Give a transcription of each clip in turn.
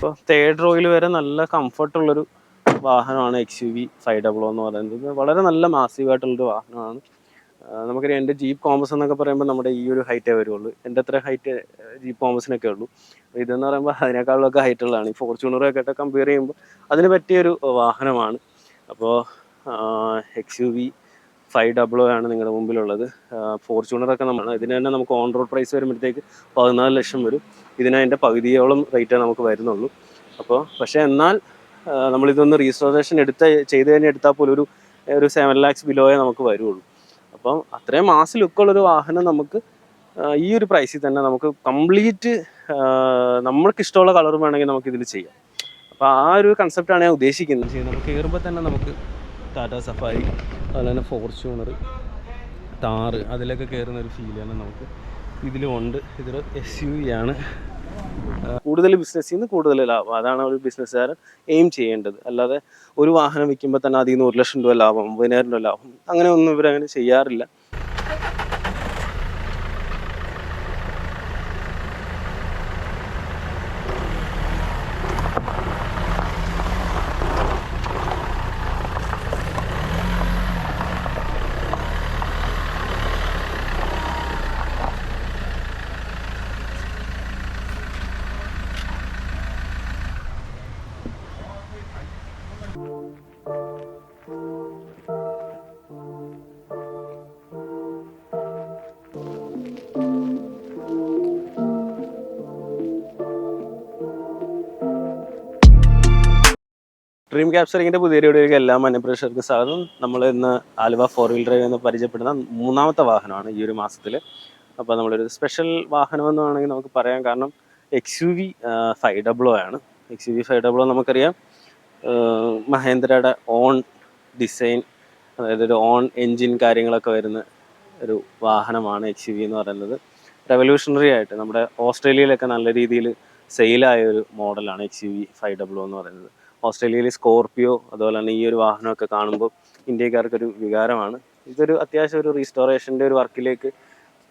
ഇപ്പോൾ തേർഡ് റോയിൽ വരെ നല്ല കംഫർട്ടുള്ളൊരു വാഹനമാണ് X U V five double എന്ന് പറയുന്നത്. വളരെ നല്ല മാസീവായിട്ടുള്ളൊരു വാഹനമാണ്. നമുക്കറിയാം എന്റെ ജീപ്പ് കോമ്പസ് എന്നൊക്കെ പറയുമ്പോൾ നമ്മുടെ ഈ ഒരു ഹൈറ്റേ വരുള്ളൂ. എന്റെ അത്ര ഹൈറ്റ് ജീപ്പ് കോമ്പസിനൊക്കെ ഉള്ളൂ. ഇതെന്ന് പറയുമ്പോൾ അതിനേക്കാളൊക്കെ ഹൈറ്റുള്ളതാണ് ഈ ഫോർച്യൂണറൊക്കെ ആയിട്ട് കമ്പയർ ചെയ്യുമ്പോൾ അതിന് പറ്റിയൊരു വാഹനമാണ്. അപ്പോൾ X U V five double ആണ് നിങ്ങളുടെ മുമ്പിലുള്ളത്. ഫോർച്യൂണറൊക്കെ നമ്മൾ ഇതിന് തന്നെ നമുക്ക് ഓൺ റോഡ് പ്രൈസ് വരുമ്പോഴത്തേക്ക് പതിനാല് ലക്ഷം വരും. ഇതിന് അതിന്റെ പകുതിയോളം റേറ്റേ നമുക്ക് വരുന്നുള്ളൂ. അപ്പോൾ പക്ഷേ എന്നാൽ നമ്മളിതൊന്ന് റീസ്റ്റോറേഷൻ എടുത്ത ചെയ്ത് തന്നെ എടുത്താൽ പോലും ഒരു ഒരു സെവൻ ലാക്സ് ബിലോയെ നമുക്ക് വരുള്ളൂ. അപ്പം അത്രയും മാസ് ലുക്കുള്ളൊരു വാഹനം നമുക്ക് ഈ ഒരു പ്രൈസിൽ തന്നെ നമുക്ക് കംപ്ലീറ്റ് നമ്മൾക്ക് ഇഷ്ടമുള്ള കളർ വേണമെങ്കിൽ നമുക്ക് ഇതിൽ ചെയ്യാം. അപ്പോൾ ആ ഒരു കൺസെപ്റ്റാണ് ഞാൻ ഉദ്ദേശിക്കുന്നത്. നമുക്ക് കയറുമ്പോൾ തന്നെ നമുക്ക് ടാറ്റ സഫാരി അതുപോലെ തന്നെ ഫോർച്യൂണർ താറ് അതിലൊക്കെ കയറുന്ന ഒരു തന്നെ നമുക്ക്. ഇതിലും ഉണ്ട്. ഇതൊരു എസ് യു ആണ്. കൂടുതൽ ബിസിനസ്സിൽ നിന്ന് കൂടുതൽ ലാഭം. അതാണ് ഒരു ബിസിനസ്സുകാരൻ എയിം ചെയ്യേണ്ടത്. അല്ലാതെ ഒരു വാഹനം വിൽക്കുമ്പോൾ തന്നെ അതിൽ നിന്ന് ഒരു ലക്ഷം രൂപ ലാഭം ഒമ്പതിനായിരം രൂപ ലാഭം അങ്ങനെ ഒന്നും ഇവരങ്ങനെ ചെയ്യാറില്ല. ഡ്രീം ക്യാപ്ചറിങ്ങിന്റെ പുതിയ വീഡിയോയിലേക്ക് എല്ലാ മനപ്രേക്ഷകർക്കും സ്വാഗതം. നമ്മൾ ഇന്ന് ആലുവ ഫോർ വീൽ ഡ്രൈവ് എന്ന് പരിചയപ്പെടുന്ന മൂന്നാമത്തെ വാഹനമാണ് ഈ ഒരു മാസത്തിൽ അപ്പോൾ നമ്മളൊരു സ്പെഷ്യൽ വാഹനം എന്ന് വേണമെങ്കിൽ നമുക്ക് പറയാം. കാരണം X U V five double o ആണ്. X U V five double o നമുക്കറിയാം. മഹേന്ദ്രയുടെ ഓൺ ഡിസൈൻ അതായത് ഒരു ഓൺ എൻജിൻ കാര്യങ്ങളൊക്കെ വരുന്ന ഒരു വാഹനമാണ് എക്സ് യു വി എന്ന് പറയുന്നത്. റെവല്യൂഷണറി ആയിട്ട് നമ്മുടെ ഓസ്ട്രേലിയയിലൊക്കെ നല്ല രീതിയിൽ സെയിലായ ഒരു മോഡലാണ് X U V five double o എന്ന് പറയുന്നത്. ഓസ്ട്രേലിയയിൽ സ്കോർപ്പിയോ അതുപോലെ തന്നെ ഈ ഒരു വാഹനമൊക്കെ കാണുമ്പോൾ ഇന്ത്യക്കാർക്കൊരു വികാരമാണ്. ഇതൊരു അത്യാവശ്യം ഒരു റീസ്റ്റോറേഷന്റെ ഒരു വർക്കിലേക്ക്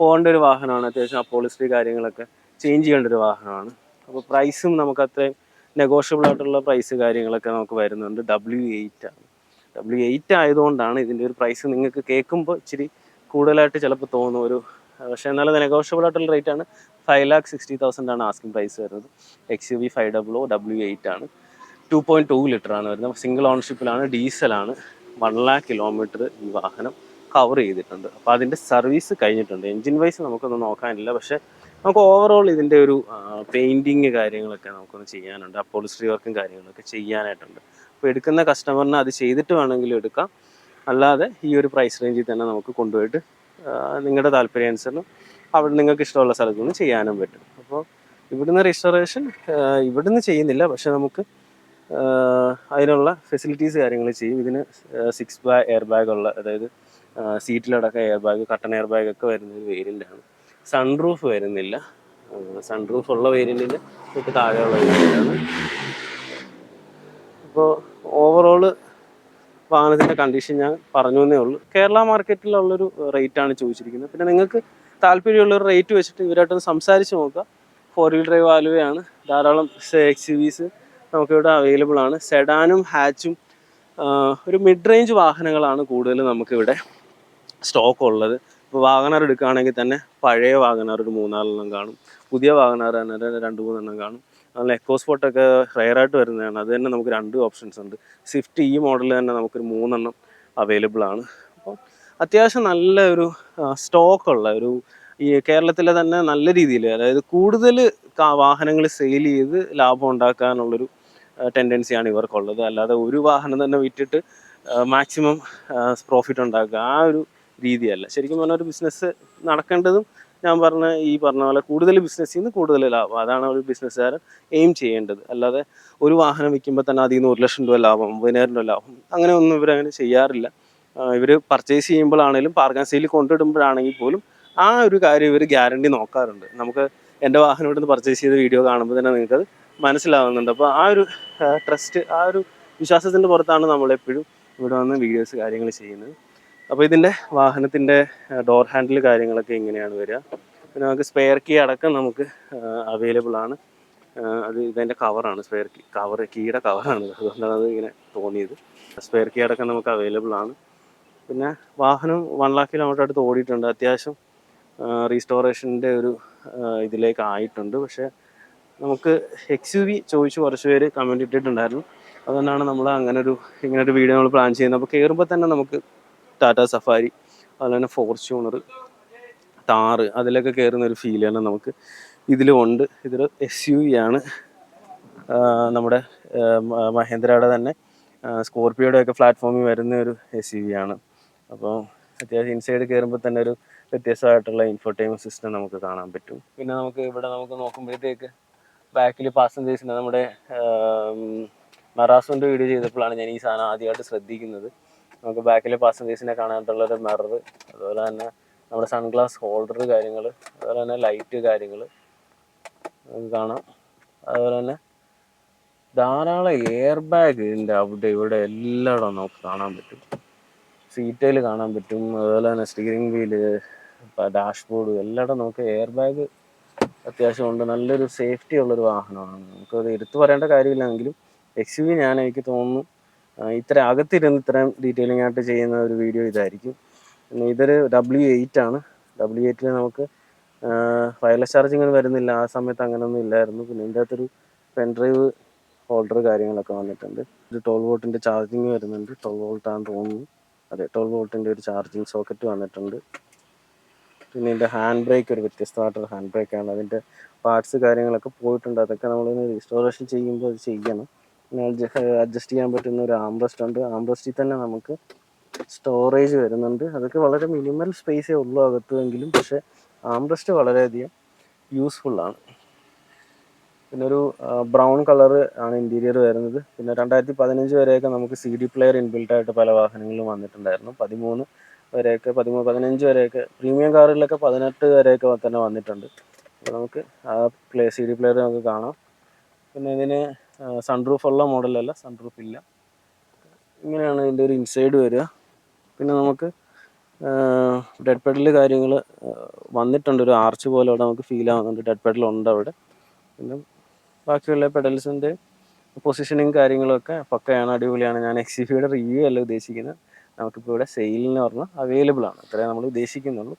പോകേണ്ട ഒരു വാഹനമാണ്. അത്യാവശ്യം അപ്പോളിസ്റ്ററി കാര്യങ്ങളൊക്കെ ചേഞ്ച് ചെയ്യേണ്ട ഒരു വാഹനമാണ്. അപ്പോൾ പ്രൈസും നമുക്ക് അത്രയും നെഗോഷ്യബിൾ ആയിട്ടുള്ള പ്രൈസ് കാര്യങ്ങളൊക്കെ നമുക്ക് വരുന്നുണ്ട്. ഡബ്ല്യു എയ്റ്റ് ആണ്. ഡബ്ല്യു എയ്റ്റ് ആയതുകൊണ്ടാണ് ഇതിന്റെ ഒരു പ്രൈസ് നിങ്ങൾക്ക് കേൾക്കുമ്പോൾ ഇച്ചിരി കൂടുതലായിട്ട് ചിലപ്പോൾ തോന്നും. ഒരു പക്ഷേ എന്നാലും നെഗോഷ്യബിൾ ആയിട്ടുള്ള റേറ്റ് ആണ്. ഫൈവ് ലാക്ക് സിക്സ്റ്റി തൗസൻഡ് ആണ് ആസ്കിംഗ് പ്രൈസ് വരുന്നത്. X U V five double O W eight ആണ്. ടു പോയിന്റ് ടു ലിറ്റർ ആണ് വരുന്നത് സിംഗിൾ ഓണർഷിപ്പിലാണ് ഡീസലാണ് വൺ ലാക്ക് കിലോമീറ്റർ ഈ വാഹനം കവർ ചെയ്തിട്ടുണ്ട്. അപ്പോൾ അതിന്റെ സർവീസ് കഴിഞ്ഞിട്ടുണ്ട്. എൻജിൻ വൈസ് നമുക്കൊന്നും നോക്കാനില്ല. പക്ഷേ നമുക്ക് ഓവറോൾ ഇതിന്റെ ഒരു പെയിന്റിങ് കാര്യങ്ങളൊക്കെ നമുക്കൊന്ന് ചെയ്യാനുണ്ട്. അപ്പോളിസ്ട്രി വർക്കും കാര്യങ്ങളൊക്കെ ചെയ്യാനായിട്ടുണ്ട്. അപ്പോൾ എടുക്കുന്ന കസ്റ്റമറിന് അത് ചെയ്തിട്ട് വേണമെങ്കിലും എടുക്കാം. അല്ലാതെ ഈ ഒരു പ്രൈസ് റേഞ്ചിൽ തന്നെ നമുക്ക് കൊണ്ടുപോയിട്ട് നിങ്ങളുടെ താല്പര്യാനുസരണം അവിടെ നിങ്ങൾക്ക് ഇഷ്ടമുള്ള സ്ഥലത്തു നിന്ന് ചെയ്യാനും പറ്റും. അപ്പോൾ ഇവിടുന്ന് രജിസ്ട്രേഷൻ ഇവിടുന്ന് ചെയ്യുന്നില്ല. പക്ഷെ നമുക്ക് അതിനുള്ള ഫെസിലിറ്റീസ് കാര്യങ്ങൾ ചെയ്യും. ഇതിന് സിക്സ് ബാ എയർ ബാഗ് ഉള്ള അതായത് സീറ്റിലടക്കം air bag curtain air bag ഒക്കെ വരുന്ന ഒരു വേരിയന്റാണ് സൺ സൺറൂഫ് വരുന്നില്ല. സൺ സൺറൂഫ് ഉള്ള വേരിയന്റിന് തൊട്ട് താഴെയുള്ള വേരിയന്റാണ് അപ്പോൾ ഓവറോൾ വാഹനത്തിന്റെ കണ്ടീഷൻ ഞാൻ പറഞ്ഞു എന്നേ ഉള്ളൂ. കേരള മാർക്കറ്റിലുള്ളൊരു റേറ്റ് ആണ് ചോദിച്ചിരിക്കുന്നത്. പിന്നെ നിങ്ങൾക്ക് താല്പര്യമുള്ളൊരു റേറ്റ് വെച്ചിട്ട് ഇവരായിട്ടൊന്ന് സംസാരിച്ച് നോക്കുക. ഫോർ വീൽ ഡ്രൈവ് ആലുവയാണ്. ധാരാളം എക്സ് വിസ് നമുക്കിവിടെ അവൈലബിൾ ആണ്. സെഡാനും ഹാച്ചും ഒരു മിഡ് റേഞ്ച് വാഹനങ്ങളാണ് കൂടുതൽ നമുക്കിവിടെ സ്റ്റോക്ക് ഉള്ളത്. ഇപ്പോൾ വാഹനർ എടുക്കുകയാണെങ്കിൽ തന്നെ പഴയ വാഹനർ ഒരു മൂന്നാലെണ്ണം കാണും. പുതിയ വാഹനർ തന്നെ രണ്ട് മൂന്നെണ്ണം കാണും. അതുപോലെ എക്കോസ്പോർട്ടൊക്കെ റയറായിട്ട് വരുന്നതാണ്. അത് തന്നെ നമുക്ക് രണ്ട് ഓപ്ഷൻസ് ഉണ്ട്. സ്വിഫ്റ്റ് ഈ മോഡൽ തന്നെ നമുക്കൊരു മൂന്നെണ്ണം അവൈലബിൾ ആണ്. അപ്പോൾ അത്യാവശ്യം നല്ല ഒരു സ്റ്റോക്ക് ഉള്ള ഒരു ഈ കേരളത്തിലെ തന്നെ നല്ല രീതിയിൽ അതായത് കൂടുതൽ വാഹനങ്ങൾ സെയിൽ ചെയ്ത് ലാഭം ഉണ്ടാക്കാനുള്ളൊരു ടെൻഡൻസിയാണ് ഇവർക്കുള്ളത്. അല്ലാതെ ഒരു വാഹനം തന്നെ വിറ്റിട്ട് മാക്സിമം പ്രോഫിറ്റ് ഉണ്ടാക്കുക ആ ഒരു രീതിയല്ല. ശരിക്കും പറഞ്ഞാൽ ഒരു ബിസിനസ് നടക്കേണ്ടതും ഞാൻ പറഞ്ഞ ഈ പറഞ്ഞ പോലെ കൂടുതൽ ബിസിനസ്സിൽ നിന്ന് കൂടുതൽ ലാഭം. അതാണ് ഒരു ബിസിനസ്സുകാരൻ എയിം ചെയ്യേണ്ടത്. അല്ലാതെ ഒരു വാഹനം വിൽക്കുമ്പോൾ തന്നെ അതിൽ നിന്ന് ഒരു ലക്ഷം രൂപ ലാഭം ഒമ്പതിനായിരം രൂപ ലാഭം അങ്ങനെ ഒന്നും ഇവരങ്ങനെ ചെയ്യാറില്ല. ഇവർ പർച്ചേസ് ചെയ്യുമ്പോഴാണെങ്കിലും പാർക്കാൻ സെയിൽ കൊണ്ടിടുമ്പോഴാണെങ്കിൽ പോലും ആ ഒരു കാര്യം ഇവർ ഗ്യാരണ്ടി നോക്കാറുണ്ട്. നമുക്ക് എന്റെ വാഹനം ഇവിടുന്ന് പർച്ചേസ് ചെയ്ത വീഡിയോ കാണുമ്പോൾ തന്നെ നിങ്ങൾക്കത് മനസ്സിലാവുന്നുണ്ട്. അപ്പോൾ ആ ഒരു ട്രസ്റ്റ് ആ ഒരു വിശ്വാസത്തിന്റെ പുറത്താണ് നമ്മളെപ്പോഴും ഇവിടെ വന്ന് വീഡിയോസ് കാര്യങ്ങൾ ചെയ്യുന്നത്. അപ്പോൾ ഇതിന്റെ വാഹനത്തിന്റെ ഡോർ ഹാൻഡിൽ കാര്യങ്ങളൊക്കെ ഇങ്ങനെയാണ് വരിക. പിന്നെ നമുക്ക് സ്പെയർ കീ അടക്കം നമുക്ക് അവൈലബിൾ ആണ്. അത് ഇതിന്റെ കവറാണ് സ്പെയർ കീ കവർ കീയുടെ കവറാണ് അതുകൊണ്ടാണ് അത് ഇങ്ങനെ തോന്നിയത്. സ്പെയർ കീ അടക്കം നമുക്ക് അവൈലബിൾ ആണ്. പിന്നെ വാഹനം വൺ ലാക്ക് കിലോമീറ്റർ അടുത്ത് ഓടിയിട്ടുണ്ട്. അത്യാവശ്യം റീസ്റ്റോറേഷന്റെ ഒരു ഇതിലേക്ക് ആയിട്ടുണ്ട്. പക്ഷേ നമുക്ക് എക്സ് യു വി ചോദിച്ച് കുറച്ച് പേര് കമന്റ് ഇട്ടിട്ടുണ്ടായിരുന്നു. അതുകൊണ്ടാണ് നമ്മൾ അങ്ങനെ ഒരു ഇങ്ങനെ ഒരു വീഡിയോ നമ്മൾ പ്ലാൻ ചെയ്യുന്നത്. അപ്പോൾ കയറുമ്പോൾ തന്നെ നമുക്ക് ടാറ്റ സഫാരി അതുപോലെ തന്നെ ഫോർച്യൂണർ താറ് അതിലൊക്കെ കയറുന്ന ഒരു ഫീൽ തന്നെ നമുക്ക് ഇതിലും ഉണ്ട്. ഇതൊരു എസ് യു വി ആണ്. നമ്മുടെ മഹേന്ദ്രയുടെ തന്നെ സ്കോർപ്പിയോയുടെ ഒക്കെ പ്ലാറ്റ്ഫോമിൽ വരുന്ന ഒരു എസ് യു വി ആണ്. അപ്പോൾ അത്യാവശ്യം ഇൻസൈഡ് കയറുമ്പോൾ തന്നെ ഒരു വ്യത്യസ്തമായിട്ടുള്ള ഇൻഫോർടൈൻമെന്റ് സിസ്റ്റം നമുക്ക് കാണാൻ പറ്റും. പിന്നെ നമുക്ക് ഇവിടെ നമുക്ക് നോക്കുമ്പോഴത്തേക്ക് ബാക്കിൽ പാസഞ്ചേഴ്സിന് നമ്മുടെ മറാസോന്റെ വീഡിയോ ചെയ്തപ്പോഴാണ് ഞാൻ ഈ സാധനം ആദ്യമായിട്ട് ശ്രദ്ധിക്കുന്നത്. നമുക്ക് ബാക്കിൽ പാസഞ്ചേഴ്സിനെ ഒരു മിറർ അതുപോലെ തന്നെ നമ്മുടെ സൺഗ്ലാസ് ഹോൾഡർ കാര്യങ്ങൾ അതുപോലെ തന്നെ ലൈറ്റ് കാര്യങ്ങൾ കാണാം. അതുപോലെ തന്നെ ധാരാളം എയർ ബാഗ് ഉണ്ട് അവിടെ ഇവിടെ എല്ലായിടവും നമുക്ക് കാണാൻ പറ്റും. സീറ്റയിൽ കാണാൻ പറ്റും. അതുപോലെ തന്നെ സ്റ്റിയറിംഗ് വീൽ ഡാഷ്ബോർഡ് എല്ലായിടവും നമുക്ക് എയർ ബാഗ് അത്യാവശ്യം ഉണ്ട്. നല്ലൊരു സേഫ്റ്റി ഉള്ളൊരു വാഹനമാണ്. നമുക്കത് എടുത്തു പറയേണ്ട കാര്യമില്ലെങ്കിലും എക്സ് യു ഞാൻ എനിക്ക് തോന്നുന്നു ഇത്ര അകത്തിരുന്ന് ഇത്രയും ഡീറ്റെയിലിംഗ് ആയിട്ട് ചെയ്യുന്ന ഒരു വീഡിയോ ഇതായിരിക്കും. പിന്നെ ഇതൊരു ഡബ്ല്യു എയ്റ്റ് ആണ്. ഡബ്ല്യു എയ്റ്റിൽ നമുക്ക് വയർലെസ് ചാർജിങ് വരുന്നില്ല. ആ സമയത്ത് അങ്ങനെയൊന്നും ഇല്ലായിരുന്നു. പിന്നെ ഇതിന്റെ അകത്തൊരു പെൻഡ്രൈവ് ഹോൾഡർ കാര്യങ്ങളൊക്കെ വന്നിട്ടുണ്ട്. ഒരു ട്വൽവ് വോൾട്ടിന്റെ ചാർജിങ് വരുന്നുണ്ട്. ട്വൽവ് വോൾട്ടാണ് തോന്നുന്നു. അതെ ട്വൽവ് വോൾട്ടിന്റെ ഒരു ചാർജിങ് സോക്കറ്റ് വന്നിട്ടുണ്ട്. പിന്നെ ഇതിന്റെ ഹാൻഡ് ബ്രേക്ക് ഒരു വ്യത്യസ്തമായിട്ടൊരു ഹാൻഡ് ബ്രേക്കാണ് അതിന്റെ പാർട്സ് കാര്യങ്ങളൊക്കെ പോയിട്ടുണ്ട്. അതൊക്കെ നമ്മളിന്ന് റീസ്റ്റോറേഷൻ ചെയ്യുമ്പോൾ അത് ചെയ്യണം. പിന്നെ അഡ്ജസ്റ്റ് ചെയ്യാൻ പറ്റുന്ന ഒരു ആംബ്രസ്റ്റ് ഉണ്ട്. ആംബ്രസ്റ്റിൽ തന്നെ നമുക്ക് സ്റ്റോറേജ് വരുന്നുണ്ട്. അതൊക്കെ വളരെ മിനിമൽ സ്പേസേ ഉള്ളൂ അകത്തുമെങ്കിലും പക്ഷേ ആംബ്രസ്റ്റ് വളരെയധികം യൂസ്ഫുള്ളാണ് പിന്നെ ഒരു ബ്രൗൺ കളർ ആണ് ഇന്റീരിയർ വരുന്നത്. പിന്നെ രണ്ടായിരത്തി പതിനഞ്ച് വരെയൊക്കെ നമുക്ക് സി ഡി പ്ലെയർ ഇൻബിൽഡായിട്ട് പല വാഹനങ്ങളിലും വന്നിട്ടുണ്ടായിരുന്നു. പതിമൂന്ന് വരെയൊക്കെ പതിമൂന്ന് പതിനഞ്ച് വരെയൊക്കെ പ്രീമിയം കാറുകളിലൊക്കെ പതിനെട്ട് വരെയൊക്കെ തന്നെ വന്നിട്ടുണ്ട്. അപ്പോൾ നമുക്ക് ആ പ്ലേ സി ഡി പ്ലെയർ നമുക്ക് കാണാം. പിന്നെ ഇതിന് സൺറൂഫ് ഉള്ള മോഡലല്ല സൺറൂഫ് ഇല്ല. ഇങ്ങനെയാണ് ഇതിന്റെ ഒരു ഇൻസൈഡ് വരിക. പിന്നെ നമുക്ക് ഡെഡ് പെഡൽ കാര്യങ്ങൾ വന്നിട്ടുണ്ട്. ഒരു ആർച്ച് പോലെ അവിടെ നമുക്ക് ഫീൽ ആവുന്നുണ്ട്. ഡെഡ് പെഡൽ ഉണ്ട് അവിടെ. പിന്നെ ബാക്കിയുള്ള പെഡൽസിന്റെ പൊസിഷനിങ് കാര്യങ്ങളൊക്കെ പക്കയാണ് അടിപൊളിയാണ്. ഞാൻ എക്സിഫിയുടെ റിവ്യൂ അല്ല ഉദ്ദേശിക്കുന്നത്. നമുക്കിപ്പോൾ ഇവിടെ സെയിലിന് പറഞ്ഞാൽ അവൈലബിൾ ആണ്. അത്രേ നമ്മൾ ഉദ്ദേശിക്കുന്നുള്ളൂ.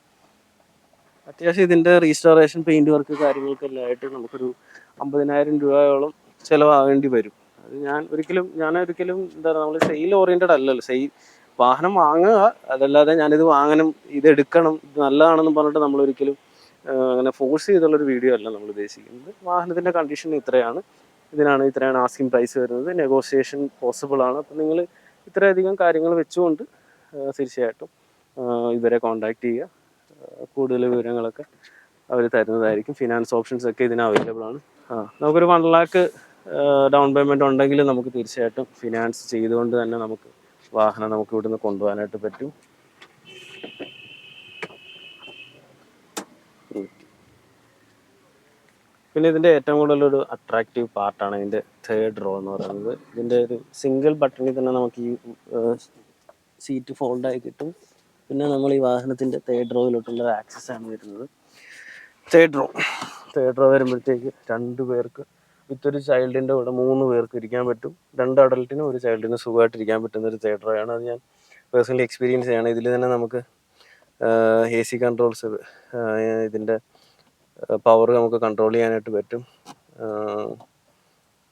അത്യാവശ്യം ഇതിന്റെ റീസ്റ്റോറേഷൻ പെയിന്റ് വർക്ക് കാര്യങ്ങൾക്കെല്ലാം ആയിട്ട് നമുക്കൊരു അമ്പതിനായിരം രൂപയോളം ചിലവാകേണ്ടി വരും. അത് ഞാൻ ഒരിക്കലും ഞാൻ ഒരിക്കലും എന്താ നമ്മൾ സെയിൽ ഓറിയന്റഡ് അല്ലല്ലോ. സെയിൽ വാഹനം വാങ്ങുക അതല്ലാതെ ഞാനിത് വാങ്ങണം ഇത് എടുക്കണം ഇത് നല്ലതാണെന്ന് പറഞ്ഞിട്ട് നമ്മൾ ഒരിക്കലും അങ്ങനെ ഫോഴ്സ് ചെയ്തുള്ളൊരു വീഡിയോ അല്ല നമ്മൾ ഉദ്ദേശിക്കുന്നത്. വാഹനത്തിന്റെ കണ്ടീഷൻ ഇത്രയാണ്. ഇതിനാണ് ഇത്രയാണ് ആസ്കിങ് പ്രൈസ് വരുന്നത്. നെഗോസിയേഷൻ പോസിബിൾ ആണ്. അപ്പം നിങ്ങൾ ഇത്രയധികം കാര്യങ്ങൾ വെച്ചുകൊണ്ട് തീർച്ചയായിട്ടും ഇവരെ കോണ്ടാക്ട് ചെയ്യുക. കൂടുതൽ വിവരങ്ങളൊക്കെ അവർ തരുന്നതായിരിക്കും. ഫിനാൻസ് ഓപ്ഷൻസ് ഒക്കെ ഇതിന് അവൈലബിൾ ആണ്. നമുക്കൊരു വൺ ലാക്ക് ഡൗൺ പേയ്മെന്റ് ഉണ്ടെങ്കിൽ നമുക്ക് തീർച്ചയായിട്ടും ഫിനാൻസ് ചെയ്തുകൊണ്ട് തന്നെ നമുക്ക് വാഹനം നമുക്ക് ഇവിടുന്ന് കൊണ്ടുപോകാനായിട്ട് പറ്റും. പിന്നെ ഇതിന്റെ ഏറ്റവും കൂടുതൽ ഒരു അട്രാക്റ്റീവ് പാർട്ടാണ് ഇതിന്റെ തേർഡ് റോ എന്ന് പറയുന്നത്. ഇതിന്റെ ഒരു സിംഗിൾ ബട്ടണിൽ തന്നെ നമുക്ക് ഈ സീറ്റ് ഫോൾഡായി കിട്ടും. പിന്നെ നമ്മൾ ഈ വാഹനത്തിന്റെ തേർഡ് റോയിലോട്ടുള്ള ആക്സസ് ആണ് വരുന്നത്. തേർഡ് റോ തേർഡ് റോ വരുമ്പോഴത്തേക്ക് രണ്ട് പേർക്ക് വിത്ത് ഒരു ചൈൽഡിന്റെ കൂടെ മൂന്ന് പേർക്ക് ഇരിക്കാൻ പറ്റും. രണ്ട് അഡൽട്ടിനും ഒരു ചൈൽഡിനും സുഖമായിട്ട് ഇരിക്കാൻ പറ്റുന്ന ഒരു തേർഡ് റോ ആണ്. അത് ഞാൻ പേഴ്സണലി എക്സ്പീരിയൻസ് ചെയ്യണം. ഇതിൽ തന്നെ നമുക്ക് എ സി കൺട്രോൾസ് ഇതിന്റെ പവർ നമുക്ക് കൺട്രോൾ ചെയ്യാനായിട്ട് പറ്റും.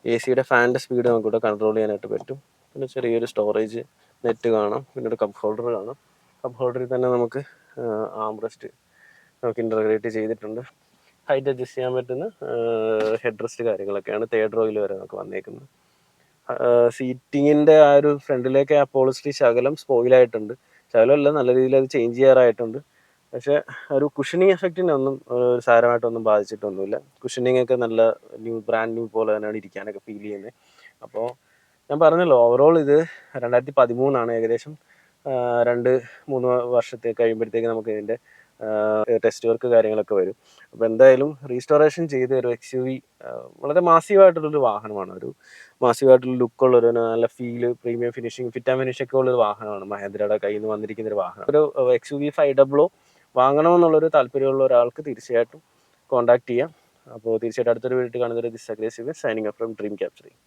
എ സിയുടെ ഫാനിന്റെ സ്പീഡ് നമുക്ക് ഇവിടെ കൺട്രോൾ ചെയ്യാനായിട്ട് പറ്റും. പിന്നെ ചെറിയൊരു സ്റ്റോറേജ് നെറ്റ് കാണാം. പിന്നെ ഒരു കപ്പ് ഹോൾഡർ കാണാം. കപ്പ് ഹോൾഡറിൽ തന്നെ നമുക്ക് ആംബ്രസ്റ്റ് നമുക്ക് ഇന്റർഗ്രേറ്റ് ചെയ്തിട്ടുണ്ട്. ഹൈറ്റ് അഡ്ജസ്റ്റ് ചെയ്യാൻ പറ്റുന്ന ഹെഡ് റെസ്റ്റ് കാര്യങ്ങളൊക്കെയാണ് തേർഡ് റോയിൽ വരെ നമുക്ക് വന്നേക്കുന്നത്. സീറ്റിങ്ങിന്റെ ആ ഒരു ഫ്രണ്ടിലേക്ക് ആ പോളിസ്റ്റി ശകലം സ്പോയിലായിട്ടുണ്ട് ശകലമല്ല നല്ല രീതിയിൽ അത് ചേഞ്ച് ചെയ്യാറായിട്ടുണ്ട്. പക്ഷേ ഒരു കുഷനിങ് എഫക്റ്റിനെ ഒന്നും സാരമായിട്ടൊന്നും ബാധിച്ചിട്ടൊന്നുമില്ല. കുഷനിങ് ഒക്കെ നല്ല ന്യൂ ബ്രാൻഡ് ന്യൂ പോലെ തന്നെയാണ് ഇരിക്കാനൊക്കെ ഫീൽ ചെയ്യുന്നത് അപ്പോൾ ഞാൻ പറഞ്ഞല്ലോ ഓവറോൾ ഇത് രണ്ടായിരത്തി പതിമൂന്നാണ് ഏകദേശം രണ്ട് മൂന്ന് വർഷത്തെ കഴിയുമ്പോഴത്തേക്ക് നമുക്ക് ഇതിന്റെ ടെസ്റ്റ് വർക്ക് കാര്യങ്ങളൊക്കെ വരും. അപ്പോൾ എന്തായാലും റീസ്റ്റോറേഷൻ ചെയ്ത ഒരു എക്സ് യു വി വളരെ മാസീവായിട്ടുള്ളൊരു വാഹനമാണ് ഒരു മാസീവായിട്ടുള്ള ലുക്കുള്ളൊരു നല്ല feel premium finishing fit and finish ഒക്കെ ഉള്ളൊരു വാഹനമാണ്. മഹേന്ദ്രയുടെ കയ്യിൽ നിന്ന് വന്നിരിക്കുന്ന ഒരു വാഹനം. ഒരു X U V five double o വാങ്ങണമെന്നുള്ളൊരു താല്പര്യമുള്ള ഒരാൾക്ക് തീർച്ചയായിട്ടും കോൺടാക്ട് ചെയ്യാം. അപ്പോൾ തീർച്ചയായിട്ടും അടുത്തൊരു വീട്ടിൽ കാണുന്നൊരു this aggressive signing from dream capturing